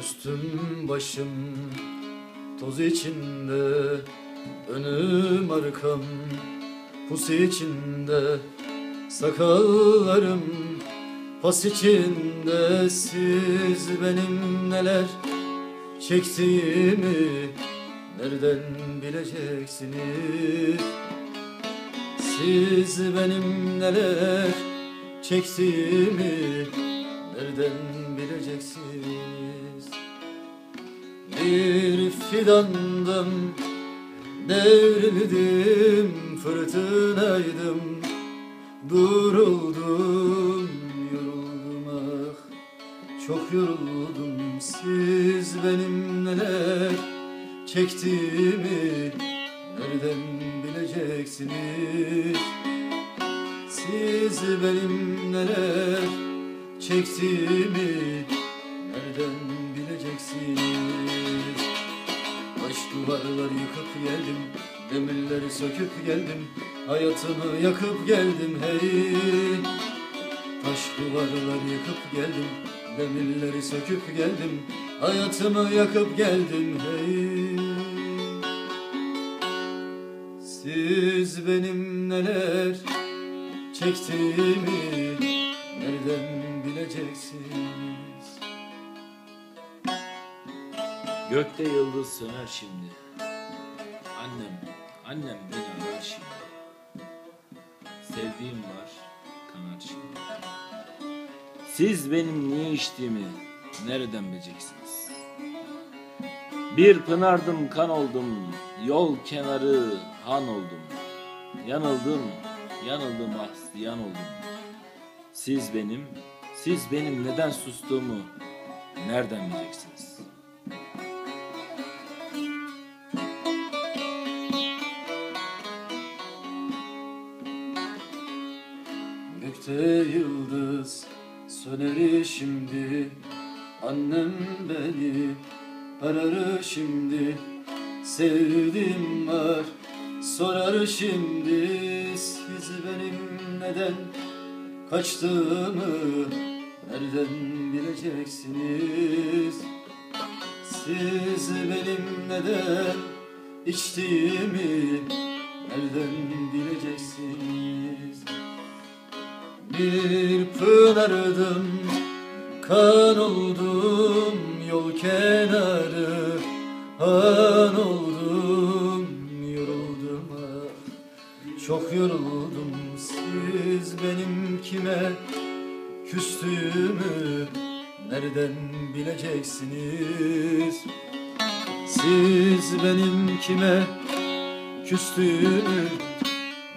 Üstüm başım toz içinde Önüm arkam pus içinde. Sakallarım pas içinde Siz benim neler çektiğimi Nereden bileceksiniz? Siz benim neler çektiğimi Nereden bileceksiniz Bir fidandım. Devrildim fırtınaydım. Duruldum yoruldum ah. Çok yoruldum. Siz benim neler Çektiğimi nereden bileceksiniz? Siz benim neler çektiğimi nereden bileceksiniz Taş duvarlar yıkıp geldim Demirleri söküp geldim Hayatımı yakıp geldim hey. Taş duvarlar yıkıp geldim Demirleri söküp geldim Hayatımı yakıp geldim hey. Siz benim neler çektiğimi Nereden bileceksiniz Gökte yıldız söner şimdi. Annem, annem beni arar şimdi. Sevdiğim var, kanar şimdi. Siz benim ne içtiğimi nereden bileceksiniz? Bir pınardım kan oldum, yol kenarı han oldum. Yanıldım, yanıldım ah ziyan oldum. Siz benim, siz benim neden sustuğumu nereden bileceksiniz? Gökte yıldız söner şimdi. Annem beni arar şimdi. Sevdim var sorar şimdi. Siz benim neden kaçtığımı Nereden bileceksiniz? Siz benim neden içtiğimi Nereden bileceksiniz bir pınardım. Kan oldum yol kenarı. Han oldum yoruldum. Çok yoruldum siz benim kime küstüğümü nereden bileceksiniz? Siz benim kime küstüğümü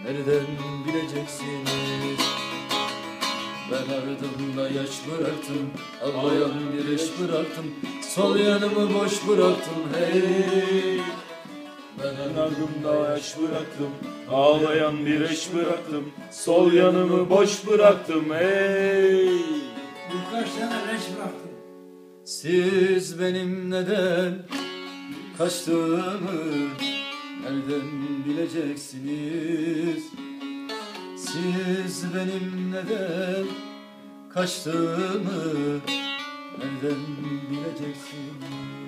nereden bileceksiniz ben ardımda yaş bıraktım Ağlayan bir eş bıraktım Sol yanımı boş bıraktım hey. Ben ardımda yaş bıraktım Ağlayan bir eş bıraktım Sol yanımı boş bıraktım ey Birkaç tane leş bıraktım. Siz benim neden kaçtığımı Nereden bileceksiniz Siz benim neden kaçtığımı Nereden bileceksiniz